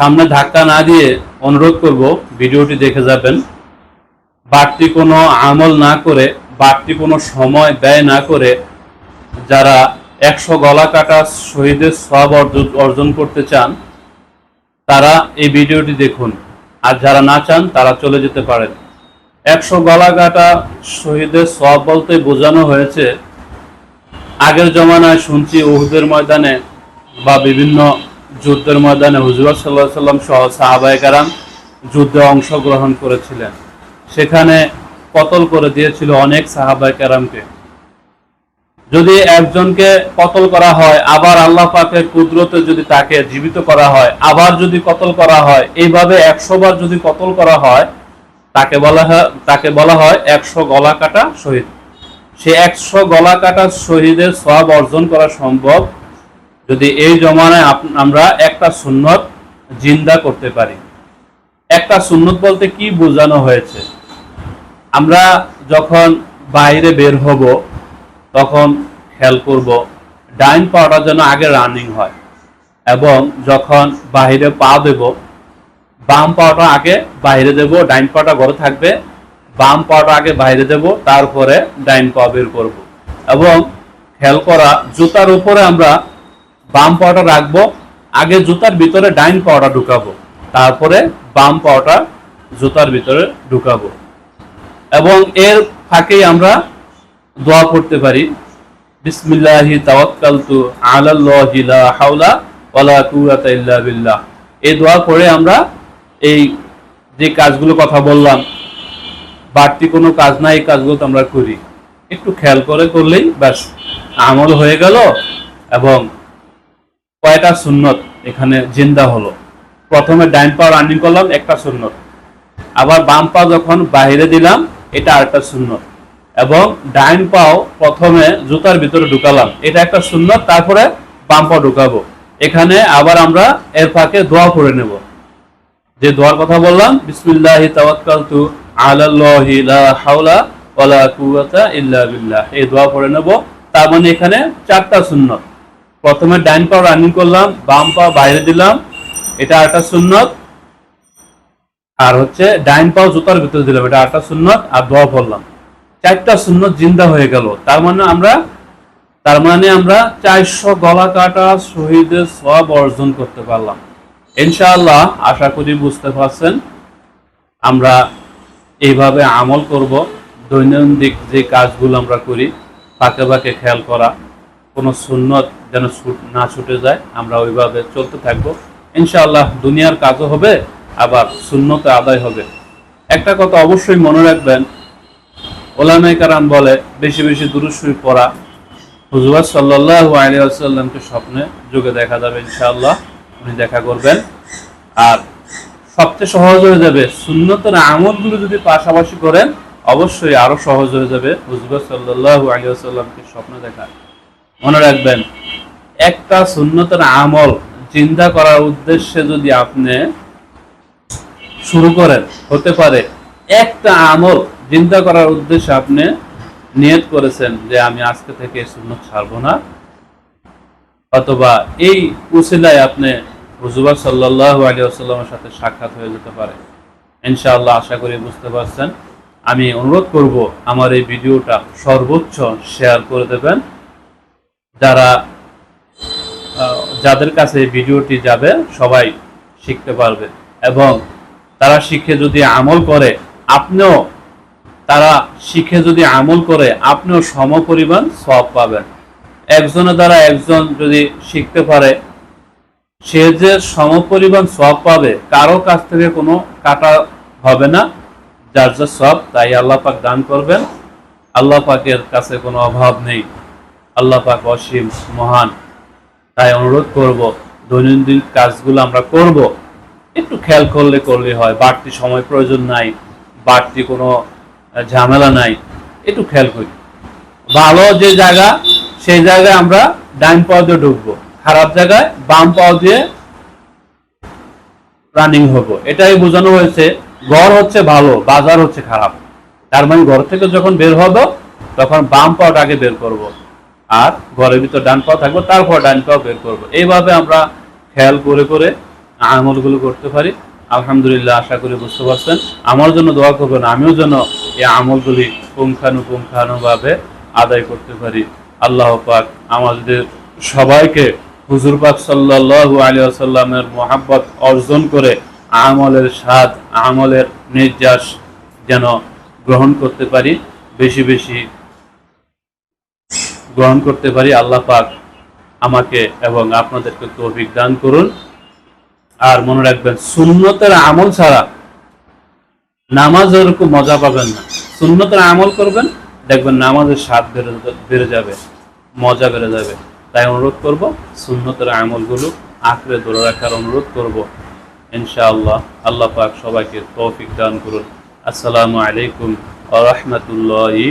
সামনে ধাক্কা না দিয়ে অনুরোধ করব, ভিডিওটি দেখে যাবেন। বাড়তি কোনো আমল না করে, বাড়তি কোনো সময় ব্যয় না করে যারা একশো গলা কাটা শহীদের সব অর্জন করতে চান, তারা এই ভিডিওটি দেখুন। আর যারা না চান, তারা চলে যেতে পারেন। একশো গলা কাটা শহীদের সব বলতে বোঝানো হয়েছে, আগের জমানায় শুনছি ওহুদের ময়দানে বা বিভিন্ন যুদ্ধের ময়দানে হুজুর সাল্লাহ সাল্লাম সহ সাহাবাই কারাম যুদ্ধে অংশগ্রহণ করেছিলেন। সেখানে কতল করে দিয়েছিল অনেক সাহাবাই কারামকে। যদি একজনকে কতল করা হয়, আবার আল্লাহ পাকের কুদরতে যদি তাকে জীবিত করা হয়, আবার যদি কতল করা হয়, এইভাবে একশো বার যদি কতল করা হয়, তাকে বলা হয়, তাকে বলা হয় একশো গলা কাটা শহীদ। সে একশো গলা কাটা শহীদের সব অর্জন করা সম্ভব যদি এই জমানায় আমরা একটা সুন্নত জিন্দা করতে পারি। একটা সুন্নত বলতে কি বোঝানো হয়েছে? আমরা যখন বাইরে বের হব, তখন খেয়াল করব, ডাইন পাওয়াটা যেন আগে রানিং হয় এবং যখন বাইরে পা দেব, বাম পাওয়াটা আগে বাইরে দেব, ডাইন পাওয়াটা ঘরে থাকবে, বাম পাওয়াটা আগে বাইরে দেব, তারপরে ডাইন পা বের করব। এবং খেয়াল করা, জুতার উপরে আমরা বাম পাওয়াটা রাখব, আগে জুতার ভিতরে ডাইন পাওয়াটা ঢুকাবো, তারপরে বাম পাওয়াটা জুতার ভিতরে ঢুকাবো। এবং এর ফাঁকেই আমরা দোয়া করতে পারি, বিসমিল্লাহি তাওয়াক্কালতু আলাল্লাহি লা হাওলা ওয়ালা কুওয়াতা ইল্লা বিল্লাহ। এই দোয়া করে আমরা এই যে কাজগুলো কথা বললাম, বাড়তি কোনো কাজ না, এই কাজগুলো আমরা করি। একটু খেয়াল করে করলেই ব্যাস, আমল হয়ে গেল এবং কয়টা সুন্নত এখানে জিন্দা হলো? প্রথমে ডাইন পা রানিং করলাম একটা সুন্নত। আবার বাম পা যখন বাইরে দিলাম, এটা আরেকটা সুন্নত। এবং ডাইন পাও প্রথমে জুতার ভিতরে ঢুকালাম। এটা একটা সুন্নত, তারপরে বাম পা ঢুকাবো। এখানে আবার আমরা এর ফাঁকে দোয়া করে নেব। যে দোয়ার কথা বললাম, বিসমিল্লাহি তাওয়াক্কালতু আলাল্লাহি লা হাওলা ওয়ালা কুওয়াতা ইল্লা বিল্লাহ। এই দোয়া পড়ে নেব। তার মানে এখানে চারটা সুন্নত। প্রথমে ডাইন পা রানিং করলাম, বাম পা বাইরে দিলাম। এটা একটা সুন্নত। আর হচ্ছে ডাইন পাও জুতার ভিতরে দিলাম, এটা আটটা সুন্নত, আর দোয়া পড়লাম। চারটা সুন্নত জিন্দা হয়ে গেল। তার মানে আমরা, তার মানে আমরা চারশো গলা কাটা শহীদের সব অর্জন করতে পারলাম। ইনশাআল্লাহ, আশা করি বুঝতে পারছেন, আমরা এইভাবে আমল করব। দৈনন্দিন যে কাজগুলো আমরা করি, ফাঁকে ফাঁকে খেয়াল করা। কোনো সুন্নত যেন না ছুটে যায়, আমরা ওইভাবে চলতে থাকব। ইনশাআল্লাহ দুনিয়ার কাজও হবে, আবার শূন্যতে আদায় হবে। একটা কথা অবশ্যই মনে রাখবেন ওলামাই কারাম বলে, বেশি বেশি দুরুশ্বরী পড়া, হুজুর সাল্লাহ আলিয়াল্লামকে স্বপ্নে যুগে দেখা যাবে ইনশাআল্লাহ, উনি দেখা করবেন। আর সবচেয়ে সহজ হয়ে যাবে, সুন্নতের আমলগুলো যদি পাশাপাশি করেন, অবশ্যই আরও সহজ হয়ে যাবে হুজুর সাল্লাহ আলিয়াল্লামকে স্বপ্নে দেখা। মনে রাখবেন, একটা সুন্নতের আমল চিন্তা করার উদ্দেশ্যে যদি আপনি শুরু করেন, হতে পারে একটা আমল চিন্তা করার উদ্দেশ্যে আপনি নিয়ত করেছেন যে আমি আজকে থেকে সুন্নত ছাড়বো না, অথবা এই উসিলায় আপনি হুজুবা সাল্লাহ আলী আসাল্লামের সাথে সাক্ষাৎ হয়ে যেতে পারে। ইনশাআল্লাহ আশা করি বুঝতে পারছেন। আমি অনুরোধ করব, আমার এই ভিডিওটা সর্বোচ্চ শেয়ার করে দেবেন। যারা যাদের কাছে ভিডিওটি যাবে, সবাই শিখতে পারবে। এবং তারা শিখে যদি আমল করে, আপনিও তারা শিখে যদি আমল করে, আপনিও সম পরিমাণ সব পাবেন। একজনের দ্বারা একজন যদি শিখতে পারে, সে যে সম পরিমাণ সব পাবে, কারও কাছ থেকে কোনো কাটা হবে না। যার যা সব তাই আল্লাহ পাক দান করবেন। আল্লাহ পাকের কাছে কোনো অভাব নেই। আল্লাহ পাক অসীম, মহান। তাই অনুরোধ করব, দৈনন্দিন কাজগুলো আমরা করব। একটু খেয়াল করলে করলে হয়, বাড়তি সময় প্রয়োজন নাই, বাড়তি কোনো ঝামেলা নাই, একটু খেয়াল করি। ভালো যে জায়গা, সেই জায়গায় আমরা ডাইন পাও দিয়ে ঢুকবো। খারাপ জায়গায় বাম পাওয়া দিয়ে রানিং হব। এটাই বোঝানো হয়েছে ঘর হচ্ছে ভালো, বাজার হচ্ছে খারাপ। তার মানে ঘর থেকে যখন বের হব, তখন বাম পাওয়াটা আগে বের করব। আর ঘরের ভিতর ডান পাও থাকব, তারপর ডান পাও বের করব। এইভাবে আমরা খেয়াল করে করে আমলগুলো করতে পারি। আলহামদুলিল্লাহ, আশা করি বুঝতে পারছেন। আমার জন্য দোয়া করবেন, আমিও যেন এই আমলগুলি পুঙ্খানুপুঙ্খানুভাবে আদায় করতে পারি। আল্লাহ পাক আমাদের সবাইকে হুজুর পাক সাল্লাল্লাহু আলাইহি ওয়াসাল্লামের মোহাব্বত অর্জন করে আমলের স্বাদ, আমলের নির্যাস যেন গ্রহণ করতে পারি। বেশি বেশি গ্রহণ করতে পারি। আল্লাহ পাক আমাকে এবং আপনাদেরকে তৌফিক দান করুন। আর মনে রাখবেন, সুন্নতের আমল ছাড়া নামাজ ওরকম মজা পাবেন না। সুন্নতের আমল করবেন, দেখবেন নামাজের স্বাদ বেড়ে বেড়ে যাবে, মজা বেড়ে যাবে। তাই অনুরোধ করব, সুন্নতের আমলগুলো আঁকড়ে ধরে রাখার অনুরোধ করব। ইনশাআল্লাহ, আল্লাহ পাক সবাইকে তৌফিক দান করুন। আসসালামু আলাইকুম ওয়া রাহমাতুল্লাহি